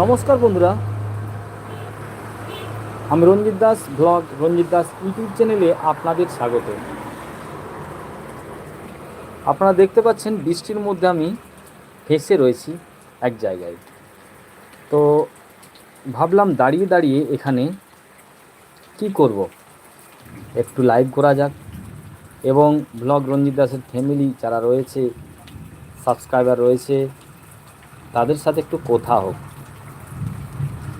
নমস্কার বন্ধুরা। আমি রঞ্জিত দাস, ব্লগ রঞ্জিত দাস ইউটিউব চ্যানেলে আপনাদের স্বাগত। আপনারা দেখতে পাচ্ছেন বৃষ্টির মধ্যে আমি ফেসে রয়েছি এক জায়গায়। তো ভাবলাম দাঁড়িয়ে দাঁড়িয়ে এখানে কি করব? একটু লাইভ করা যাক। এবং ব্লগ রঞ্জিত দাসের ফ্যামিলি যারা রয়েছে সাবস্ক্রাইবার রয়েছে, তাদের সাথে একটু কথা হোক।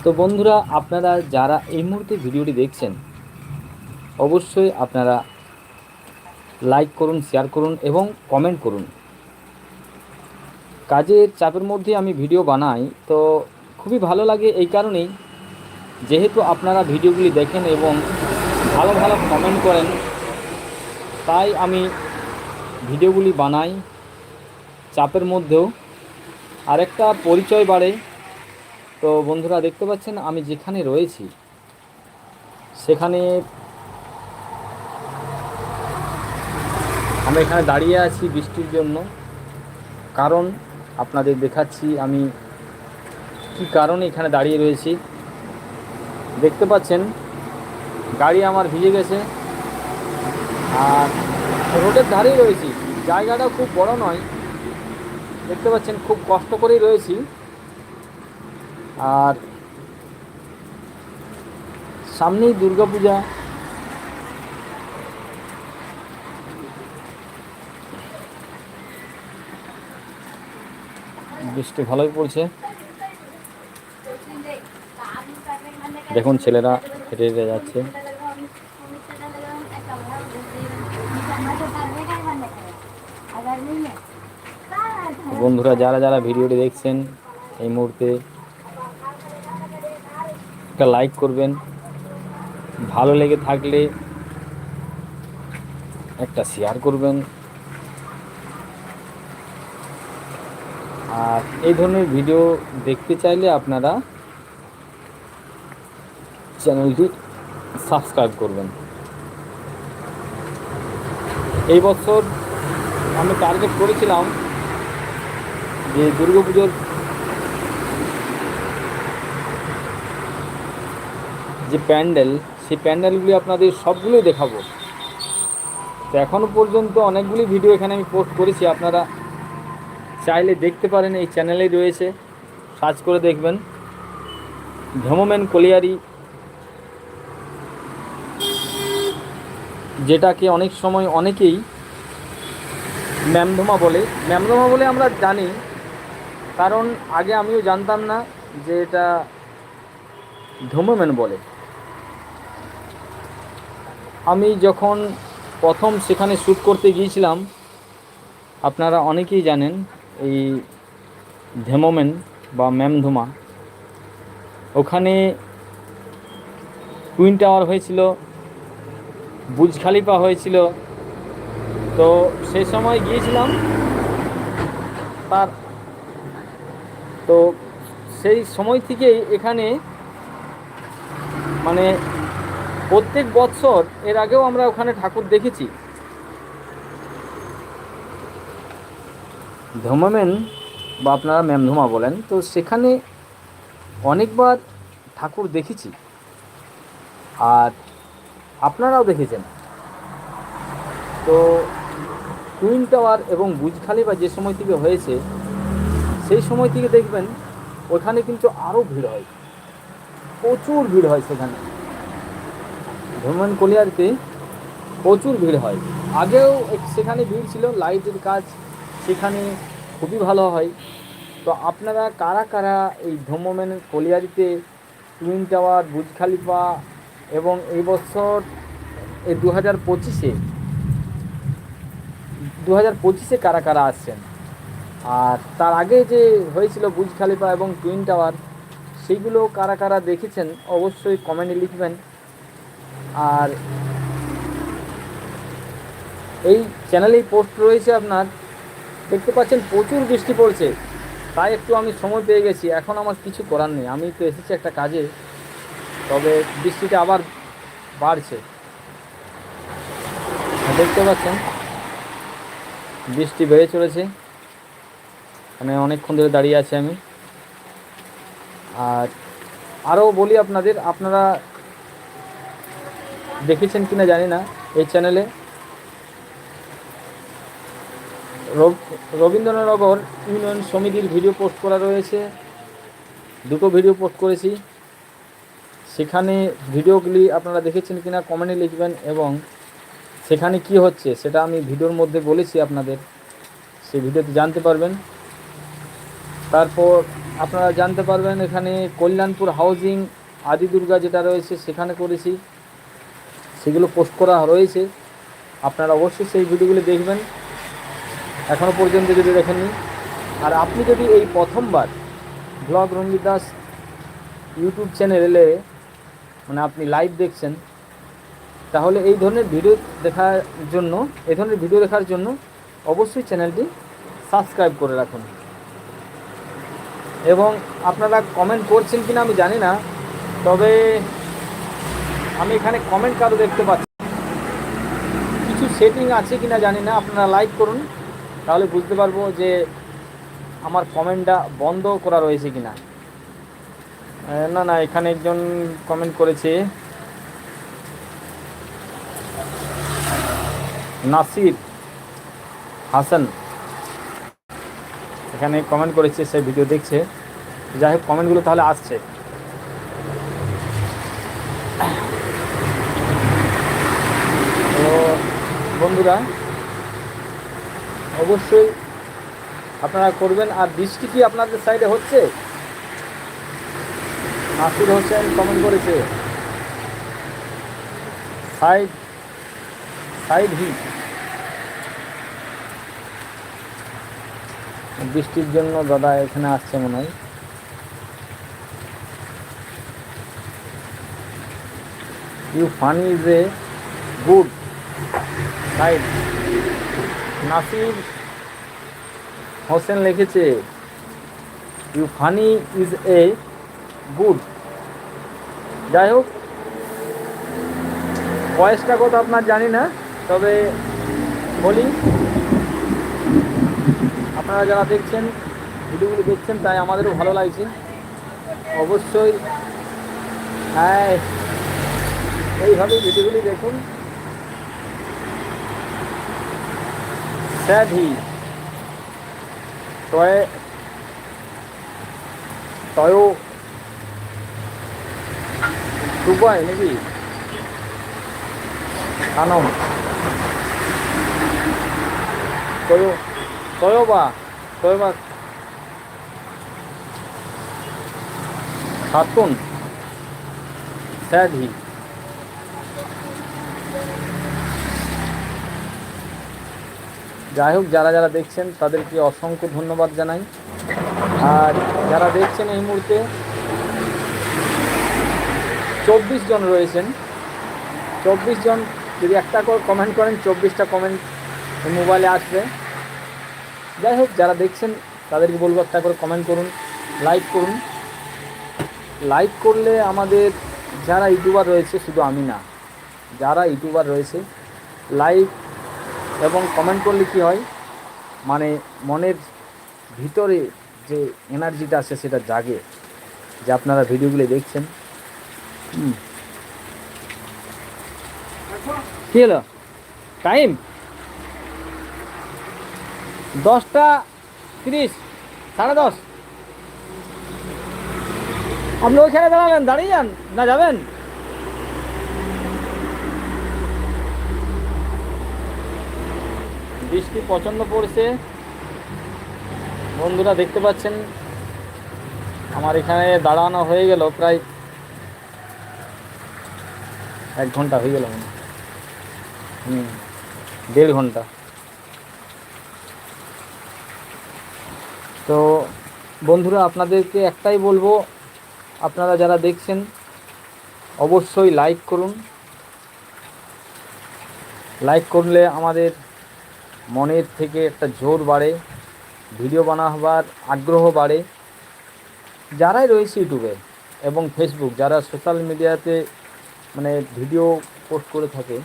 তো বন্ধুরা, আপনারা যারা এই মুহূর্তে ভিডিওটি দেখছেন, অবশ্যই আপনারা লাইক করুন, শেয়ার করুন এবং কমেন্ট করুন। কাজের চাপের মধ্যে আমি ভিডিও বানাই, তো খুবই ভালো লাগে এই কারণেই। যেহেতু আপনারা ভিডিওগুলি দেখেন এবং ভালো ভালো কমেন্ট করেন, তাই আমি ভিডিওগুলি বানাই চাপের মধ্যেও। আরেকটা পরিচয় বাড়ে তো বন্ধুরা দেখতে পাচ্ছেন, আমি যেখানে রয়েছি, সেখানে আমি এখানে দাঁড়িয়ে আছি বৃষ্টির জন্য। কারণ আপনাদের দেখাচ্ছি আমি কি কারণে এখানে দাঁড়িয়ে রয়েছি। দেখতে পাচ্ছেন, গাড়ি আমার ভিজে গেছে, আর রোডের ধারেই রয়েছি। জায়গাটা খুব বড় নয়, দেখতে পাচ্ছেন, খুব কষ্ট করেই রয়েছি। আর সামনেই দুর্গাপূজা। বৃষ্টি ভালোই পড়ছে। দেখুন ছেলেরা হেঁটে হেঁটে যাচ্ছে। বন্ধুরা, যারা যারা ভিডিওটি দেখছেন এই মুহূর্তে একটা লাইক করবেন। ভালো লেগে থাকলে একটা শেয়ার করবেন। আর এই ধরনের ভিডিও দেখতে চাইলে আপনারা চ্যানেলটি সাবস্ক্রাইব করবেন। এই বছর আমি টার্গেট করেছিলাম যে দুর্গাপুজোর যে প্যান্ডেল, সেই প্যান্ডেলগুলি আপনাদের সবগুলোই দেখাবো। তো এখনও পর্যন্ত অনেকগুলি ভিডিও এখানে আমি পোস্ট করেছি, আপনারা চাইলে দেখতে পারেন, এই চ্যানেলেই রয়েছে। সার্চ করে দেখবেন। ধর্মম্যান কলিয়ারি, যেটাকে অনেক সময় অনেকেই ম্যামধমা বলে। ম্যামধমা বলে আমরা জানি, কারণ আগে আমিও জানতাম না যে এটা ধর্মম্যান বলে। আমি যখন প্রথম সেখানে শ্যুট করতে গিয়েছিলাম, আপনারা অনেকেই জানেন এই ধেমোমেন বা ম্যামধুমা ওখানে টুইন টাওয়ার হয়েছিল বুজ খালিফা হয়েছিল। তো সে সময় গিয়েছিলাম তার। তো সেই সময় থেকেই এখানে মানে প্রত্যেক বছর এর আগেও আমরা ওখানে ঠাকুর দেখেছি। ধর্মমেন বা আপনারা ম্যামধুমা বলেন, তো সেখানে অনেকবার ঠাকুর দেখেছি। আর আপনারাও দেখেছেন। তো টুইন টাওয়ার এবং বুজখালি বা যে সময় থেকে হয়েছে, সেই সময় থেকে দেখবেন, ওখানে কিন্তু আরও ভিড় হয়। প্রচুর ভিড় হয় সেখানে। ভ্রমণ কলিয়ারিতে প্রচুর ভিড় হয়। আগেও সেখানে ভিড় ছিল, লাইটের কাজ, সেখানে খুবই ভালো হয়। তো আপনারা কারা কারা এই ধর্মমেন কলিয়ারিতে টুইন টাওয়ার বুজ খালিফা এবং এই বছর এই দু হাজার পঁচিশে দু হাজার পঁচিশে কারা কারা আসছেন? আর তার আগে যে হয়েছিল বুজ খালিফা এবং টুইন টাওয়ার সেইগুলো কারা কারা দেখেছেন অবশ্যই কমেন্টে লিখবেন। আর এই চ্যানেলেই পোস্ট রয়েছে আপনার, দেখতে পাচ্ছেন প্রচুর বৃষ্টি পড়ছে, তাই একটু আমি সময় পেয়ে গেছি, এখন আমার কিছু করার নেই, আমি তো এসেছি একটা কাজে, তবে বৃষ্টিটা আবার বাড়ছে। দেখতে পাচ্ছেন, বৃষ্টি বেড়ে চলেছে মানে অনেকক্ষণ ধরে দাঁড়িয়ে আছি আমি। আর আরও বলি আপনাদের, আপনারা দেখেছেন কিনা জানি না, এই চ্যানেলে রব- রবীন্দ্রনগর ইউনিয়ন সমিতির ভিডিও পোস্ট করা রয়েছে। দুটো ভিডিও পোস্ট করেছি। সেখানে ভিডিওগুলি আপনারা দেখেছেন কিনা কমেন্টে লিখবেন এবং সেখানে কি হচ্ছে সেটা আমি ভিডিওর মধ্যে বলেছি আপনাদের। সেই ভিডিওতে জানতে পারবেন। তারপর আপনারা জানতে পারবেন এখানে কল্যাণপুর হাউজিং আদি দুর্গা যেটা রয়েছে সেখানে করেছি। সেগুলো পোস্ট করা রয়েছে। আপনারা অবশ্যই সেই ভিডিওগুলি দেখবেন। এখনও পর্যন্ত যদি দেখেননি আর আপনি যদি এই প্রথমবার ব্লগ রঞ্জিত দাস ইউটিউব চ্যানেলে মানে আপনি লাইভ দেখছেন, তাহলে এই ধরনের ভিডিও দেখার জন্য, এই ধরনের ভিডিও দেখার জন্য অবশ্যই চ্যানেলটি সাবস্ক্রাইব করে রাখুন। এবং আপনারা কমেন্ট করছেন কিনা আমি জানি না, তবে আমি এখানে কমেন্ট কারও দেখতে পাচ্ছি কিছু সেটিং আছে কিনা জানি না আপনারা লাইক করুন। তাহলে বুঝতে পারব যে আমার কমেন্টটা বন্ধ করা রয়েছে কিনা। আহ, না না এখানে একজন কমেন্ট করেছে। নাসির হাসান। এখানে কমেন্ট করেছে সে ভিডিও দেখছে। যাই হোক কমেন্টগুলো তাহলে আসছে তো বন্ধুরা, অবশ্যই আপনারা করবেন। আর বৃষ্টি কি আপনাদের সাইডে হচ্ছে? নাসির হোসেন কমেন্ট করেছে। সাইড সাইড হিট বৃষ্টির জন্য দাদা এখানে আসছে মনে হয়। You funny is a good side Nasir Hossain লিখেছে you funny is a good যাই হোক, বয়সটা কত আপনার জানি না, তবে বলি, আপনারা যারা দেখছেন, ভিডিওগুলি দেখছেন, তাই আমাদেরও ভালো লাগছে। অবশ্যই হ্যাঁ এইভাবে ভিডিওগুলি দেখুন। স্যাডি টয় টয় দুবাই নাকি? আনম। টয় টয়বা টয়বা খাতুন। স্যাডি যাই হোক, যারা যারা দেখছেন, তাদেরকে অসংখ্য ধন্যবাদ জানাই। আর যারা দেখছেন এই মুহূর্তে, চব্বিশ জন রয়েছেন। চব্বিশ জন, যদি একটা করে কমেন্ট করেন, চব্বিশটা কমেন্ট মোবাইলে আসবে। যাই হোক, যারা দেখছেন, তাদেরকে বলব একটা করে কমেন্ট করুন লাইক করুন। লাইক করলে আমাদের যারা ইউটিউবার রয়েছে, শুধু আমি না, যারা ইউটিউবার রয়েছে লাইক এবং কমেন্ট করলে কি হয়? মানে মনের ভিতরে যে এনার্জিটা আছে সেটা জাগে, যে আপনারা ভিডিওগুলো দেখছেন। কি হলো? টাইম? দশটা তিরিশ, সাড়ে দশ। আপনি ওইখানে দাঁড়াবেন দাঁড়িয়ে যান, না যাবেন? বৃষ্টি প্রচণ্ড পড়ছে। বন্ধুরা দেখতে পাচ্ছেন, আমার এখানে দাঁড়ানো হয়ে গেল প্রায় এক ঘণ্টা হয়ে গেল মনে হুম দেড় ঘণ্টা। তো বন্ধুরা, আপনাদেরকে একটাই বলব, আপনারা যারা দেখছেন, অবশ্যই লাইক করুন। লাইক করলে আমাদের মনের থেকে একটা জোর বাড়ে, ভিডিও বানাবার আগ্রহ বাড়ে। যারাই রয়েছে ইউটিউবে এবং ফেসবুক, যারা সোশ্যাল মিডিয়াতে মানে ভিডিও পোস্ট করে থাকে,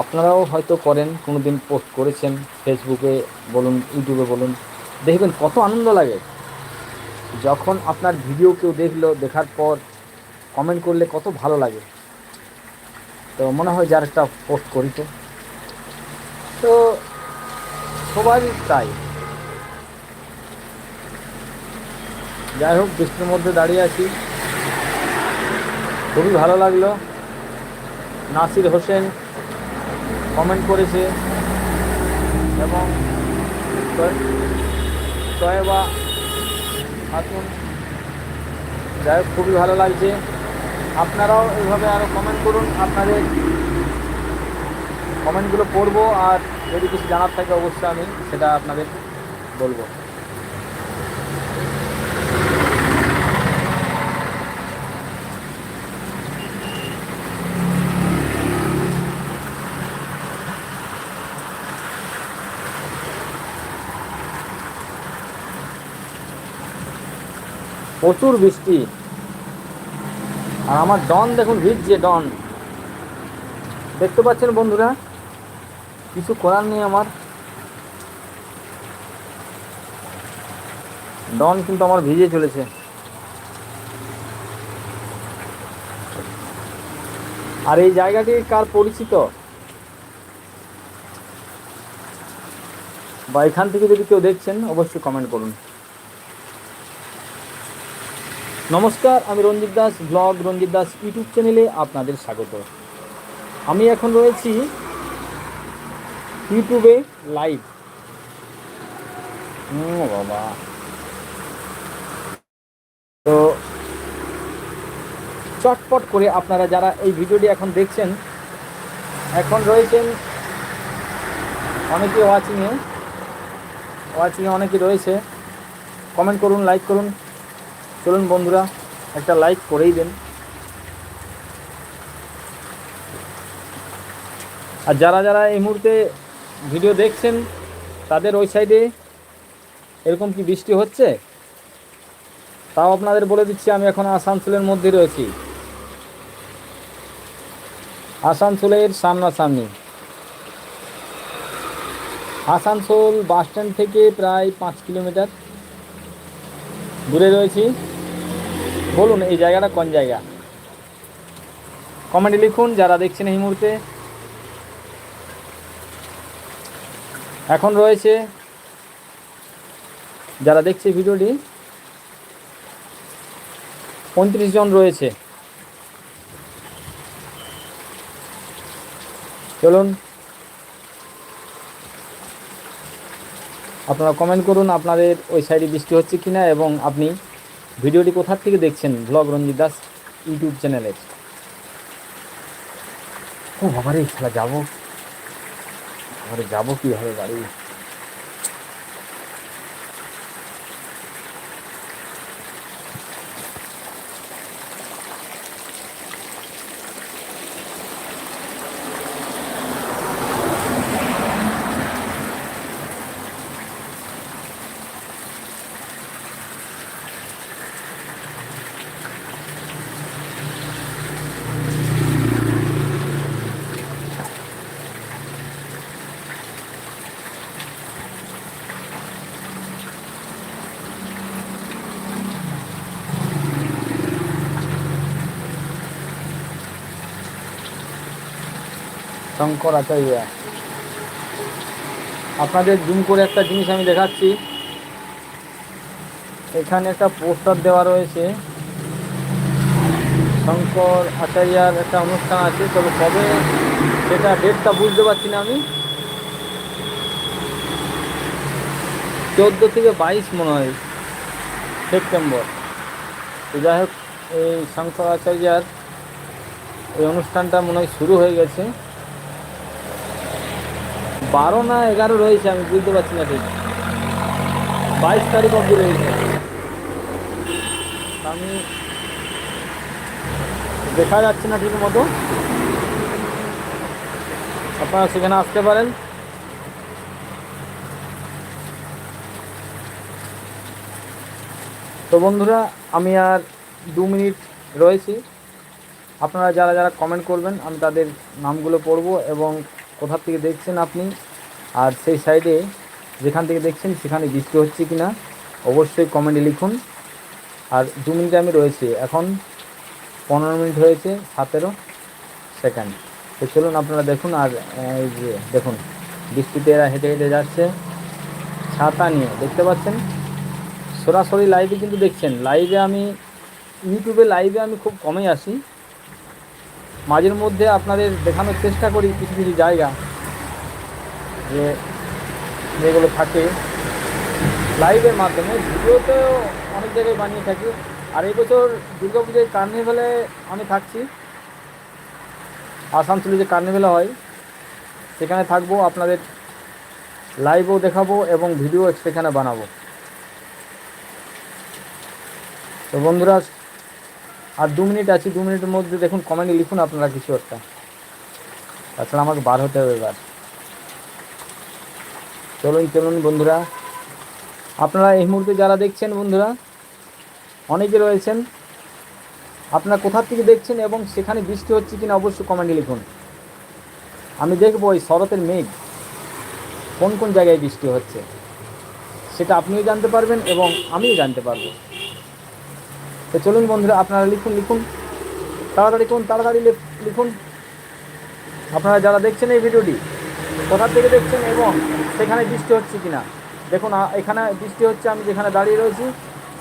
আপনারাও হয়তো করেন কোনো দিন পোস্ট করেছেন ফেসবুকে বলুন, ইউটিউবে বলুন। দেখবেন কত আনন্দ লাগে। যখন আপনার ভিডিও কেউ দেখল, দেখার পর কমেন্ট করলে কত ভালো লাগে। তো মনে হয় যার একটা পোস্ট করি তো। তো সবাই তাই। যাই হোক, বৃষ্টির মধ্যে দাঁড়িয়ে আছি। খুবই ভালো লাগল। নাসির হোসেন কমেন্ট করেছে এবং তয়েবা খাতুন যাই হোক, খুবই ভালো লাগছে। আপনারাও এইভাবে আরও কমেন্ট করুন, আপনাদের কমেন্টগুলো পড়ব, আর যদি কিছু জানার থাকে অবশ্যই আমি সেটা আপনাদের বলব। প্রচুর বৃষ্টি। আর আমার ডন দেখুন ভিজছে ডন। দেখতে পাচ্ছেন বন্ধুরা? কিছু করার নেই আমার। ডন কিন্তু আমার ভিজে চলেছে। আর এই জায়গাটি কার পরিচিত? বা এখান থেকে যদি কেউ দেখছেন, অবশ্যই কমেন্ট করুন। নমস্কার, আমি রঞ্জিত দাস, ব্লগ রঞ্জিত দাস ইউটিউব চ্যানেলে আপনাদের স্বাগত। আমি এখন রয়েছি ইউটিউবে লাইভ। বাবা। তো চটপট করে আপনারা যারা এই ভিডিওটি এখন দেখছেন, এখন রয়েছেন অনেকে ওয়াচিংয়ে ওয়াচিংয়ে অনেকে রয়েছে। কমেন্ট করুন লাইক করুন। চলুন বন্ধুরা, একটা লাইক করেই দেন। আর যারা যারা এই মুহূর্তে ভিডিও দেখছেন, তাদের ওই সাইডে এরকম কি বৃষ্টি হচ্ছে? তাও আপনাদের বলে দিচ্ছি, আমি এখন আসানসোলের মধ্যে রয়েছি। আসানসোলের সামনাসামনি। আসানসোল বাস স্ট্যান্ড থেকে প্রায় পাঁচ কিলোমিটার দূরে রয়েছি। বলুন এই জায়গাটা কোন জায়গা? কমেন্টে লিখুন যারা দেখছেন এই মুহূর্তে। এখন রয়েছে যারা দেখছে ভিডিওটি, পঁয়ত্রিশ জন রয়েছে। চলুন। আপনারা কমেন্ট করুন আপনাদের ওই সাইডে বৃষ্টি হচ্ছে কিনা এবং আপনি ভিডিওটি কোথার থেকে দেখছেন? ব্লগ রঞ্জিত দাস, ইউটিউব চ্যানেলের। ও বাবারে খেলা যাব। আবার যাব কীভাবে গাড়ি শঙ্কর আচার্য। আপনাদের জুম করে একটা জিনিস আমি দেখাচ্ছি। এখানে একটা পোস্টার দেওয়া রয়েছে। শঙ্কর আচার্যার একটা অনুষ্ঠান আছে, তবে কবে সেটা ডেটটা বুঝতে পারছি না আমি। চোদ্দ থেকে বাইশ মনে হয়, সেপ্টেম্বর। তো যাই হোক, এই শঙ্কর আচার্যার এই অনুষ্ঠানটা মনে হয় শুরু হয়ে গেছে। বারো না এগারো রয়েছে, আমি বুঝতে পারছি না ঠিক। বাইশ তারিখ অবধি রয়েছে। আমি দেখা যাচ্ছে না ঠিক মতো। আপনারা সেখানে আসতে পারেন। তো বন্ধুরা, আমি আর দু মিনিট রয়েছি। আপনারা যারা যারা কমেন্ট করবেন, আমি তাদের নামগুলো পড়ব এবং কোথা থেকে দেখছেন আপনি? আর সেই সাইডে যেখান থেকে দেখছেন, সেখানে বৃষ্টি হচ্ছে কি না অবশ্যই কমেন্টে লিখুন। আর দু মিনিটে আমি রয়েছি। এখন পনেরো মিনিট হয়েছে, সতেরো সেকেন্ড তো চলুন আপনারা দেখুন আর, এই যে দেখুন, বৃষ্টিতে এরা হেঁটে হেঁটে যাচ্ছে। ছাতা নিয়ে, দেখতে পাচ্ছেন? সরাসরি লাইভে কিন্তু দেখছেন। লাইভে আমি ইউটিউবে লাইভে আমি খুব কমই আসি। মাঝের মধ্যে আপনাদের দেখানোর চেষ্টা করি কিছু কিছু জায়গা যে যেগুলো থাকে লাইভের মাধ্যমে। ভিডিওতেও অনেক জায়গায় বানিয়ে থাকি। আর এই বছর দুর্গা পুজোয় কার্নিভেলে আমি থাকছি। আসানসোলে যে কার্নিভেলে হয়, সেখানে থাকব, আপনাদের লাইভও দেখাবো এবং ভিডিও সেখানে বানাবো। তো বন্ধুরা আর দু মিনিট আছে, দু মিনিটের মধ্যে দেখুন কমেন্টে লিখুন আপনারা কিছু একটা। তাছাড়া আমাকে বার হতে হবে এবার। চলুন চলুন বন্ধুরা, আপনারা এই মুহূর্তে যারা দেখছেন বন্ধুরা, অনেকে রয়েছেন, আপনারা কোথা থেকে দেখছেন এবং সেখানে বৃষ্টি হচ্ছে কিনা অবশ্যই কমেন্টে লিখুন। আমি দেখব এই শরতের মেঘ, কোন কোন জায়গায় বৃষ্টি হচ্ছে, সেটা আপনিও জানতে পারবেন এবং আমিও জানতে পারব। তো চলুন বন্ধুরা, আপনারা লিখুন লিখুন। তাড়াতাড়ি কোন তাড়াতাড়ি লিখুন। আপনারা যারা দেখছেন এই ভিডিওটি, কোথা থেকে দেখছেন এবং সেখানে বৃষ্টি হচ্ছে কিনা, দেখুন এখানে বৃষ্টি হচ্ছে, আমি যেখানে দাঁড়িয়ে রয়েছি,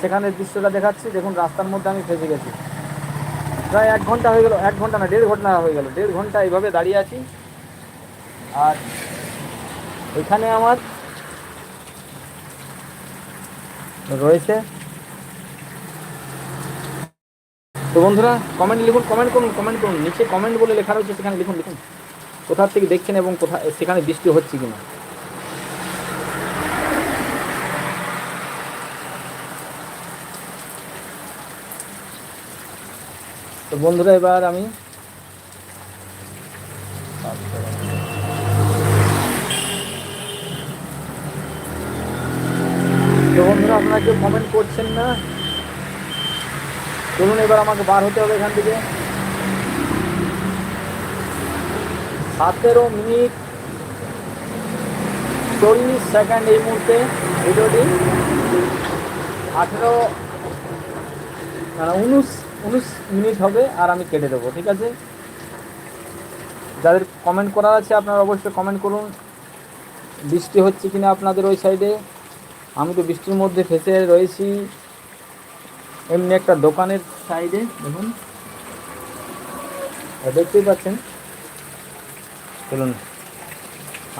সেখানে দৃশ্যটা দেখাচ্ছি, দেখুন, রাস্তার মধ্যে আমি ফেসে গেছি। প্রায় এক ঘণ্টা হয়ে গেল, এক ঘণ্টা না, দেড় ঘণ্টা হয়ে গেল, দেড় ঘণ্টা এইভাবে দাঁড়িয়ে আছি। আর এখানে আমার রয়েছে তো বন্ধুরা কমেন্ট লিখুন কমেন্ট করুন কমেন্ট করুন। নিচে কমেন্ট বলে লেখা রয়েছে, সেখানে লিখুন লিখুন। কোথা থেকে দেখছেন এবং কোথা, সেখানে বৃষ্টি হচ্ছে কিনা? তো বন্ধুরা, এবার আমি তো বন্ধুরা, আপনারা কেউ কমেন্ট করছেন না? চলুন, এবার আমাকে বার হতে হবে এখান থেকে। সতেরো মিনিট চল্লিশ সেকেন্ড এই মুহূর্তে ভিডিওটি। আঠেরো উনিশ উনিশ মিনিট হবে আর আমি কেটে দেবো, ঠিক আছে? যাদের কমেন্ট করার আছে আপনারা অবশ্যই কমেন্ট করুন। বৃষ্টি হচ্ছে কিনা আপনাদের ওই সাইডে আমি তো বৃষ্টির মধ্যে ফেসে রয়েছি। এমনি একটা দোকানের সাইডে দেখুন। দেখতেই পাচ্ছেন, চলুন।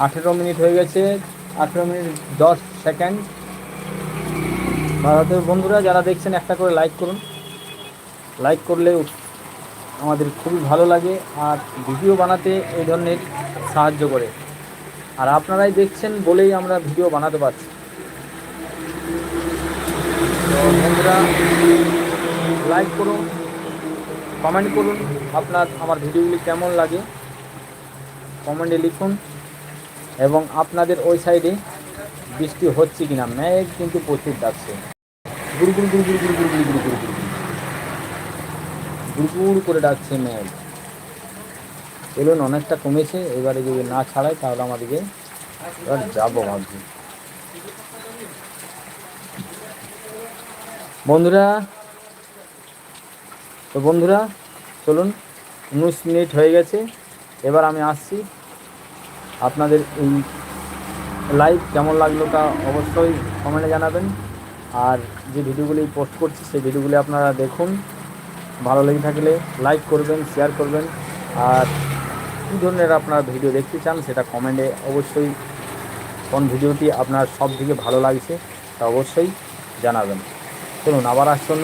আঠেরো মিনিট হয়ে গেছে, আঠেরো মিনিট দশ সেকেন্ড। ভারতের বন্ধুরা, যারা দেখছেন, একটা করে লাইক করুন। লাইক করলে আমাদের খুবই ভালো লাগে আর ভিডিও বানাতে এই ধরনের সাহায্য করে। আর আপনারাই দেখছেন বলেই আমরা ভিডিও বানাতে পারছি। বন্ধুরা লাইক করুন কমেন্ট করুন আপনার আমার ভিডিওগুলি কেমন লাগে কমেন্টে লিখুন এবং আপনাদের ওই সাইডে বৃষ্টি হচ্ছে কিনা মেঘ কিন্তু প্রচুর ডাকছে গুড়গুড় গুড়গুড় গুড়গুড় গুড়গুড় গুড়গুড় গুড়গুড় করে ডাকছে মেঘ এলুন অনেকটা কমেছে এবারে যদি না ছাড়ায় তাহলে আমাদেরকে এবার যাব ভাবছি বন্ধুরা, তো বন্ধুরা, চলুন, উনিশ মিনিট হয়ে গেছে, এবার আমি আসছি। আপনাদের এই লাইভ কেমন লাগল তা অবশ্যই কমেন্টে জানাবেন। আর যে ভিডিওগুলি পোস্ট করছি, সেই ভিডিওগুলি আপনারা দেখুন। ভালো লেগে থাকলে লাইক করবেন শেয়ার করবেন। আর কী ধরনের আপনারা ভিডিও দেখতে চান, সেটা কমেন্টে অবশ্যই কোন ভিডিওটি আপনার সব থেকে ভালো লাগছে, তা অবশ্যই জানাবেন। Con una vara son